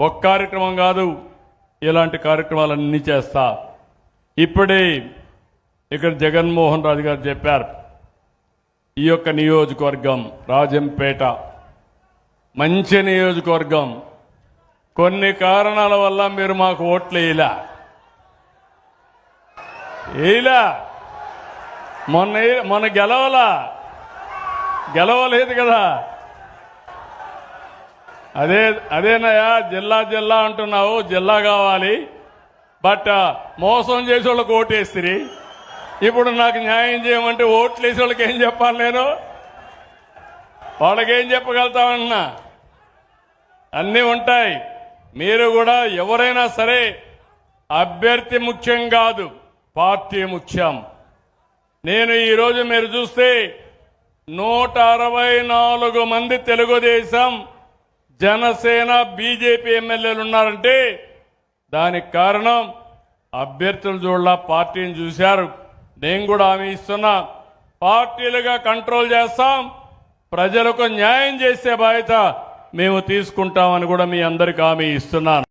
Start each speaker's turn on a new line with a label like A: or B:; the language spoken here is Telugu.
A: ఒక కార్యక్రమం కాదు ఇలాంటి కార్యక్రమాలన్నీ చేస్తా. ఇప్పుడే ఇక్కడ జగన్మోహన్ రాజు గారు చెప్పారు ఈ యొక్క నియోజకవర్గం రాజంపేట. మంచి నియోజకవర్గం. కొన్ని కారణాల వల్ల మీరు మాకు ఓట్లు వేయలా? వేయలా? మొన్న మొన్న గెలవలా? గెలవలేదు కదా? అదే అదేనయ్యా జిల్లా జిల్లా అంటున్నావు జిల్లా కావాలి. బట్ మోసం చేసే వాళ్ళకి ఓటేస్తుంది ఇప్పుడు నాకు న్యాయం చేయమంటే ఓట్లు వేసే వాళ్ళకి ఏం చెప్పాలి నేను? వాళ్ళకి ఏం చెప్పగలుగుతామన్నా అన్నీ ఉంటాయి. మీరు కూడా ఎవరైనా సరే అభ్యర్థి ముఖ్యం కాదు పార్టీ ముఖ్యం. నేను ఈరోజు మీరు చూస్తే నూట అరవై నాలుగు మంది తెలుగుదేశం జనసేన బీజేపీ ఎమ్మెల్యేలు ఉన్నారంటే దానికి కారణం అభ్యర్థులు చూడాల పార్టీని చూశారు. నేను కూడా హామీ ఇస్తున్నా. పార్టీలుగా కంట్రోల్ చేస్తాం. ప్రజలకు న్యాయం చేసే బాధ్యత మేము తీసుకుంటామని కూడా మీ అందరికి హామీ ఇస్తున్నాను.